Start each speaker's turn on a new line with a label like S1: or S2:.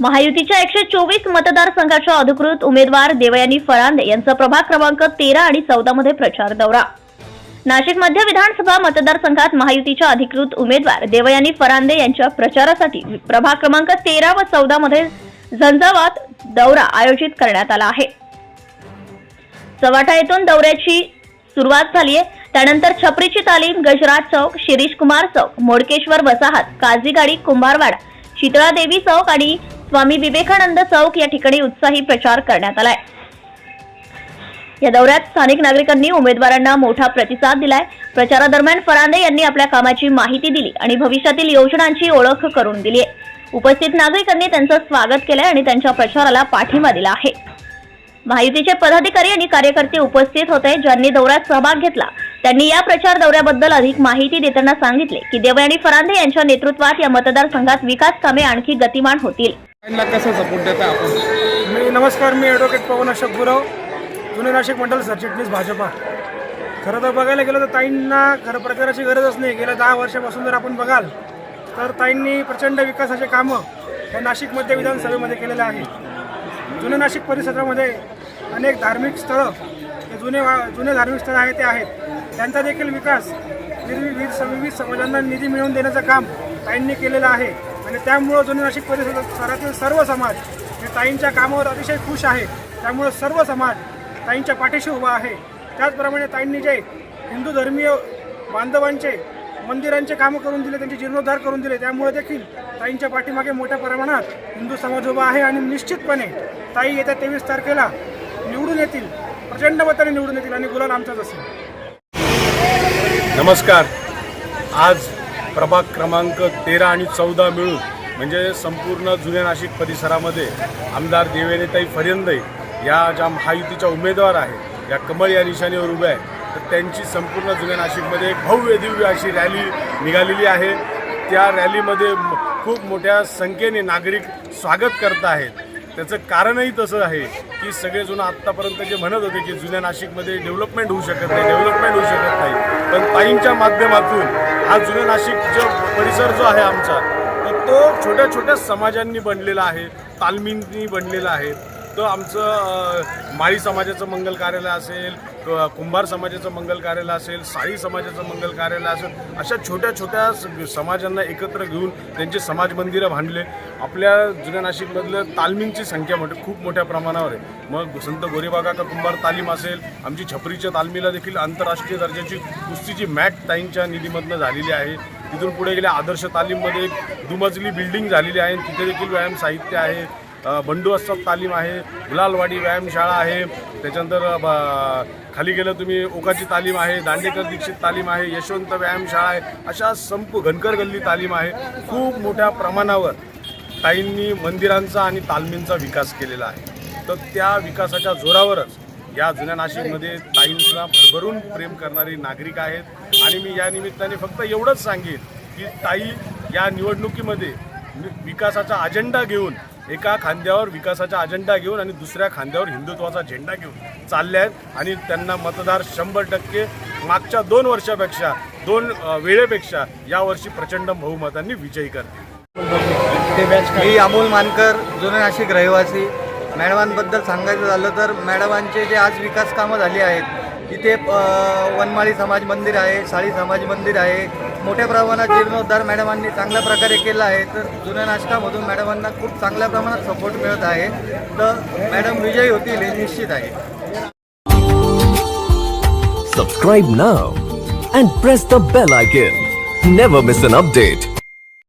S1: महायुतीच्या एकशे चोवीस मतदारसंघाच्या अधिकृत उमेदवार देवयानी फरांदे यांचा प्रभाग क्रमांक तेरा आणि चौदा मध्ये प्रचार दौरा. नाशिक मध्य विधानसभा मतदारसंघात महायुतीच्या अधिकृत उमेदवार देवयानी फरांदे यांच्या प्रचारासाठी प्रभाग क्रमांक तेरा व चौदा मध्ये झंझावात दौरा आयोजित करण्यात आला आहे. चव्हाटा येथून दौऱ्याची सुरुवात झाली आहे. त्यानंतर छपरीची तालीम गजराज चौक शिरीष कुमार चौक मोडकेश्वर वसाहत काझीगाडी कुंभारवाडा शीतळादेवी चौक आणि स्वामी विवेकानंद चौक या ठिकाणी उत्साही प्रचार करण्यात आलाय. या दौऱ्यात स्थानिक नागरिकांनी उमेदवारांना मोठा प्रतिसाद दिलाय. प्रचारादरम्यान फरांदे यांनी आपल्या कामाची माहिती दिली आणि भविष्यातील योजनांची ओळख करून दिली आहे उपस्थित नागरिकांनी त्यांचं स्वागत केलंय आणि त्यांच्या प्रचाराला पाठिंबा दिला आहे. महायुतीचे पदाधिकारी आणि कार्यकर्ते उपस्थित होते ज्यांनी दौऱ्यात सहभाग घेतला. त्यांनी या प्रचार दौऱ्याबद्दल अधिक माहिती देताना सांगितले की देवयानी फरांदे यांच्या नेतृत्वात या मतदारसंघात विकास कामे आणखी गतिमान होतील.
S2: त्यांना कसा सपोर्ट देता आपण?
S3: मी नमस्कार मी ॲडव्होकेट पवन अशोक गुरव जुने नाशिक मंडल सरचिटणीस भाजपा. खरं तर बघायला गेलं तर ताईंना खरं प्रचाराची गरजच नाही. गेल्या दहा वर्षापासून जर आपण बघाल तर ताईंनी प्रचंड विकासाचे कामं या नाशिक मध्य विधानसभेमध्ये केलेले आहे. जुने नाशिक परिसरामध्ये अनेक धार्मिक स्थळं हे जुने वा- जुने धार्मिक स्थळं आहेत ते आहेत. त्यांचा देखील विकास विविध विविध समाजांना निधी मिळवून देण्याचं काम ताईंनी केलेलं आहे. आणि त्यामुळं जुने नाशिक परिसरातील सर्व समाज हे ताईंच्या कामावर अतिशय खुश आहे. त्यामुळं सर्व समाज ताईंच्या पाठीशी उभा आहे. त्याचप्रमाणे ताईंनी जे हिंदू धर्मीय बांधवांचे मंदिरांचे कामं करून दिले त्यांचे जीर्णोद्धार करून दिले त्यामुळे देखील ताईंच्या पाठीमागे मोठ्या प्रमाणात हिंदू समाज उभा आहे आणि निश्चितपणे ताई येत्या तेवीस तारखेला निवडून येतील प्रचंड मताने निवडून येतील आणि गुलाल आमचाच असेल.
S2: नमस्कार. आज प्रभाग क्रमांक तेरा आणि चौदा मिळून म्हणजे संपूर्ण जुन्या नाशिक परिसरामध्ये आमदार देवेनेताई फरिंदे या ज्या महायुतीच्या उमेदवार आहेत या कमळ या निशाणीवर उभ्या आहेत तर त्यांची संपूर्ण जुन्या नाशिकमध्ये एक भव्य दिव्य अशी रॅली निघालेली आहे. त्या रॅलीमध्ये खूप मोठ्या संख्येने नागरिक स्वागत करत आहेत. त्याचं कारणही तसं आहे की सगळेजण आत्तापर्यंत जे म्हणत होते की जुन्या नाशिकमध्ये डेव्हलपमेंट होऊ शकत नाही डेव्हलपमेंट होऊ शकत नाही पण ताईंच्या माध्यमातून हा जुने नाशिकचा जो परिसर जो आहे आमचा तर तो छोट्या छोट्या समाजांनी बनलेला आहे तालमींनी बनलेला आहे. तर आमचं माळी समाजाचं मंगल कार्यालय असेल कुंभार समाजाचं मंगल कार्यालय असेल साळी समाजाचं मंगल कार्यालय असेल अशा छोट्या छोट्या स- समाजांना एकत्र घेऊन त्यांचे समाज मंदिरं बांधले. आपल्या जुन्या नाशिकमधलं तालमींची संख्या मोठी खूप मोठ्या प्रमाणावर आहे. मग संत गोरेबागा का कुंभार तालीम असेल आमची छपरीच्या तालमीला देखील आंतरराष्ट्रीय दर्जाची कुस्तीची मॅट ताईंच्या निधीमधनं झालेली आहे. तिथून पुढे गेल्या आदर्श तालीममध्ये एक दुमजली बिल्डिंग झालेली आहे. तिथे देखील व्यायाम साहित्य आहे. बंडू असतात तालीम आहे गुलालवाडी व्यायामशाळा आहे त्याच्यानंतर ब- खाली गेलं तुम्ही ओकाची तालीम आहे दांडेकर दीक्षित तालीम आहे यशवंत व्यायामशाळा आहे अशा संप घनकर गल्ली तालीम आहे खूप मोठ्या प्रमाणावर ताईंनी मंदिरांचा आणि तालमींचा विकास केलेला आहे. तर त्या विकासाच्या जोरावरच या जुन्या नाशिकमध्ये ताईंना भरभरून प्रेम करणारे नागरिक आहेत. आणि मी या निमित्ताने फक्त एवढंच सांगेन की ताई या निवडणुकीमध्ये विकासाचा अजेंडा घेऊन एका खांद्यावर विकासाचा अजेंडा घेऊन आणि दुसऱ्या खांद्यावर हिंदुत्वाचा झेंडा घेऊन चालले आहेत. आणि त्यांना मतदार शंभर टक्के मागच्या दोन वर्षापेक्षा दोन वेळेपेक्षा यावर्षी प्रचंड बहुमतांनी विजयी करतील.
S4: मी अमोल मानकर जुने नाशिक रहिवासी. मॅडमांबद्दल सांगायचं झालं तर मॅडमांचे जे आज विकास कामं झाली आहेत तिथे वनमाळी समाज मंदिर आहे साळी समाज मंदिर आहे मोठ्या प्रमाणात जीर्णोद्धार मॅडमांनी चांगल्या प्रकारे केला आहे. तर जुन्या नाशकामधून मॅडमांना खूप चांगल्या प्रमाणात सपोर्ट मिळत आहे. तर मॅडम विजयी होतील हे निश्चित आहे.
S5: Subscribe now and press the bell icon never miss an update